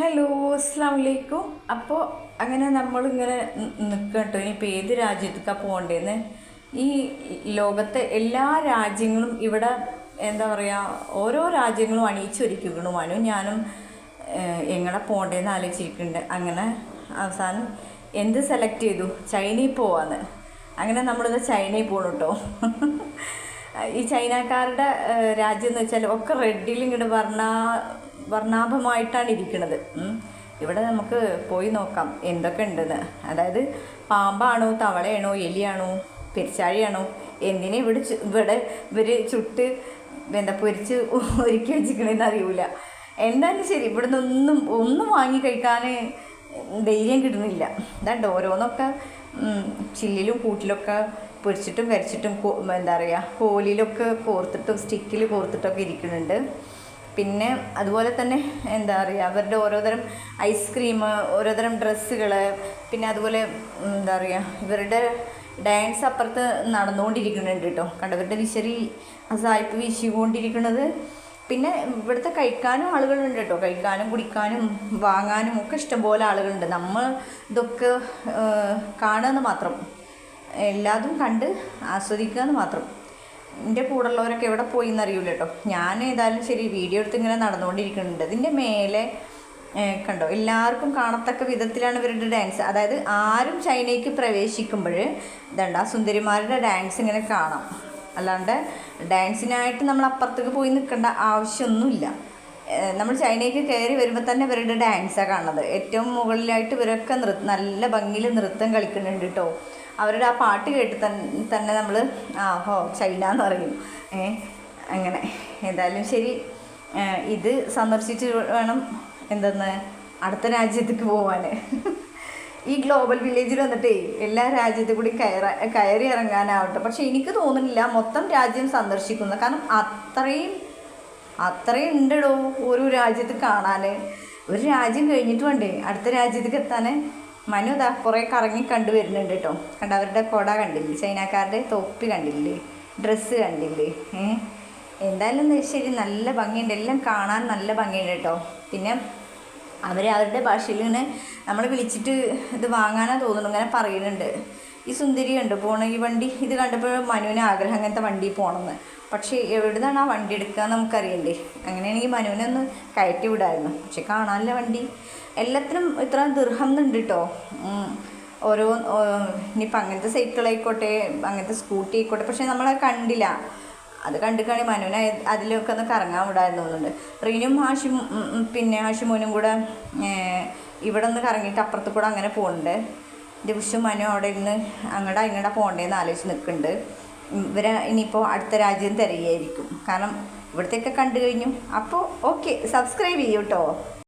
Hello അസ്സാം വലൈക്കും അപ്പോൾ അങ്ങനെ നമ്മളിങ്ങനെ നിൽക്കുക കേട്ടോ ഇനിയിപ്പോൾ ഏത് രാജ്യത്തേക്കാണ് പോകേണ്ടതെന്ന് ഈ ലോകത്തെ എല്ലാ രാജ്യങ്ങളും ഇവിടെ എന്താ പറയുക ഓരോ രാജ്യങ്ങളും അണിയിച്ചൊരുക്കണു മനു ഞാനും എങ്ങനെ പോകേണ്ടതെന്ന് ആലോചിച്ചിരിക്കുന്നുണ്ട് അങ്ങനെ അവസാനം എന്ത് സെലക്ട് ചെയ്തു? ചൈനയിൽ പോവാന്ന്. അങ്ങനെ നമ്മളിത് ചൈനയിൽ പോകണം കേട്ടോ ഈ ചൈനക്കാരുടെ രാജ്യം എന്ന് വെച്ചാൽ ഒക്കെ റെഡിൽ ഇങ്ങോട്ട് വർണ വർണാഭമായിട്ടാണ് ഇരിക്കുന്നത് ഇവിടെ നമുക്ക് പോയി നോക്കാം എന്തൊക്കെ ഉണ്ടെന്ന്. അതായത് പാമ്പാണോ തവളയാണോ എലിയാണോ പെരിച്ചാഴിയാണോ എന്തിനെ ഇവിടെ ഇവിടെ ഇവർ ചുട്ട് എന്താ പൊരിച്ച് ഒരുക്കി വെച്ചിരിക്കണമെന്ന് അറിയൂല. എന്തായാലും ശരി ഇവിടെ നിന്നൊന്നും ഒന്നും വാങ്ങി കഴിക്കാൻ ധൈര്യം കിട്ടുന്നില്ല. ഇതാണ്ട് ഓരോന്നൊക്കെ ചില്ലിലും കൂട്ടിലൊക്കെ പൊരിച്ചിട്ടും വരച്ചിട്ടും എന്താ പറയുക കോലിലൊക്കെ കോർത്തിട്ടും സ്റ്റിക്കിൽ കോർത്തിട്ടൊക്കെ ഇരിക്കുന്നുണ്ട് പിന്നെ അതുപോലെ തന്നെ എന്താ പറയുക അവരുടെ ഓരോതരം ഐസ്ക്രീം ഓരോതരം ഡ്രസ്സുകൾ പിന്നെ അതുപോലെ എന്താ പറയുക ഇവരുടെ ഡാൻസ് അപ്പുറത്ത് നടന്നുകൊണ്ടിരിക്കുന്നുണ്ട് കേട്ടോ. കണ്ടവരുടെ വിശറി സായിപ്പ് വീശിക്കൊണ്ടിരിക്കുന്നത്. പിന്നെ ഇവിടുത്തെ കഴിക്കാനും ആളുകളുണ്ട് കേട്ടോ. കഴിക്കാനും കുടിക്കാനും വാങ്ങാനും ഒക്കെ ഇഷ്ടംപോലെ ആളുകളുണ്ട്. നമ്മൾ ഇതൊക്കെ കാണുമെന്ന് മാത്രം. എല്ലാതും കണ്ട് ആസ്വദിക്കുക എന്ന് മാത്രം. എന്റെ കൂടെയുള്ളവരൊക്കെ എവിടെ പോയി എന്നറിയില്ല കേട്ടോ ഞാൻ ഏതായാലും ശരി വീഡിയോ എടുത്ത് ഇങ്ങനെ നടന്നുകൊണ്ടിരിക്കുന്നുണ്ട്. ഇതിന്റെ മേലെ കണ്ടോ? എല്ലാവർക്കും കാണത്തക്ക വിധത്തിലാണ് ഇവരുടെ ഡാൻസ് അതായത് ആരും ചൈനയ്ക്ക് പ്രവേശിക്കുമ്പോൾ ഇതണ്ട ആ സുന്ദരിമാരുടെ ഡാൻസ് ഇങ്ങനെ കാണാം. അല്ലാണ്ട് ഡാൻസിനായിട്ട് നമ്മൾ അപ്പുറത്തേക്ക് പോയി നിൽക്കേണ്ട ആവശ്യമൊന്നുമില്ല. നമ്മൾ ചൈനയ്ക്ക് കയറി വരുമ്പോൾ തന്നെ ഇവരുടെ ഡാൻസാണ് കാണുന്നത്. ഏറ്റവും മുകളിലായിട്ട് ഇവരൊക്കെ നൃ നല്ല ഭംഗിയിൽ നൃത്തം കളിക്കുന്നുണ്ട് കേട്ടോ അവരുടെ ആ പാട്ട് കേട്ട് തന്നെ നമ്മൾ ആ ഹോ ചൈന എന്ന് പറയും. ഏ അങ്ങനെ. എന്തായാലും ശരി. ഇത് സന്ദർശിച്ച് വേണം എന്തെന്ന് അടുത്ത രാജ്യത്തേക്ക് പോവാൻ ഈ ഗ്ലോബൽ വില്ലേജിൽ വന്നിട്ടേ എല്ലാ രാജ്യത്തും കൂടി കയറ കയറി ഇറങ്ങാനാവട്ടെ. പക്ഷെ എനിക്ക് തോന്നുന്നില്ല മൊത്തം രാജ്യം സന്ദർശിക്കുന്നത് കാരണം അത്രയും അത്രയും ഉണ്ടടോ ഒരു രാജ്യത്ത് കാണാൻ ഒരു രാജ്യം കഴിഞ്ഞിട്ട് വേണ്ടേ? അടുത്ത രാജ്യത്തേക്ക് എത്താൻ മനു കുറേ കറങ്ങി കണ്ടു വരുന്നുണ്ട് കേട്ടോ കണ്ട അവരുടെ കൊട കണ്ടില്ലേ? ചൈനക്കാരുടെ തൊപ്പി കണ്ടില്ലേ? ഡ്രസ്സ് കണ്ടില്ലേ? ഏ? എന്തായാലും ശരി നല്ല ഭംഗിയുണ്ട്. എല്ലാം കാണാൻ നല്ല ഭംഗിയുണ്ട് കേട്ടോ പിന്നെ അവർ അവരുടെ ഭാഷയിൽ ഇങ്ങനെ നമ്മൾ വിളിച്ചിട്ട് ഇത് വാങ്ങാനാണ് തോന്നുന്നു ഇങ്ങനെ പറയുന്നുണ്ട്. ഈ സുന്ദരി ഉണ്ട് പോണ ഈ വണ്ടി ഇത് കണ്ടപ്പോൾ മനുവിന് ആഗ്രഹം അങ്ങനത്തെ വണ്ടി പോകണമെന്ന് പക്ഷേ എവിടുന്നാണ് ആ വണ്ടി എടുക്കുക നമുക്കറിയണ്ടേ അങ്ങനെയാണെങ്കിൽ മനുവിനെ ഒന്ന് കയറ്റി വിടായിരുന്നു. പക്ഷെ കാണാനില്ല വണ്ടി. എല്ലാത്തിനും ഇത്ര ദീർഘം ഉണ്ട് കേട്ടോ ഓരോ ഇനിയിപ്പോൾ അങ്ങനത്തെ സൈക്കിളായിക്കോട്ടെ അങ്ങനത്തെ സ്കൂട്ടി ആയിക്കോട്ടെ. പക്ഷേ നമ്മളത് കണ്ടില്ല. അത് കണ്ടിക്കാണെങ്കിൽ മനുവിനെ അതിലൊക്കെ ഒന്ന് കറങ്ങാൻ വിടായിരുന്നു തോന്നുന്നുണ്ട്. റീനും ഹാഷിം പിന്നെ ഹാഷിമോനും കൂടെ ഇവിടെ ഒന്ന് കറങ്ങിയിട്ട് അപ്പുറത്ത് കൂടെ അങ്ങനെ പോകുന്നുണ്ട് ദിവസം മനു അവിടെ ഇരുന്ന് അങ്ങടെ ഇങ്ങടെ പോകണ്ടേന്ന് ആലോചിച്ച് നിൽക്കുന്നുണ്ട്. ഇവരെ ഇനിയിപ്പോൾ അടുത്ത രാജ്യം തിരയായിരിക്കും കാരണം ഇവിടത്തെയൊക്കെ കണ്ടു കഴിഞ്ഞു. അപ്പോൾ ഓക്കെ സബ്സ്ക്രൈബ് ചെയ്യൂ കേട്ടോ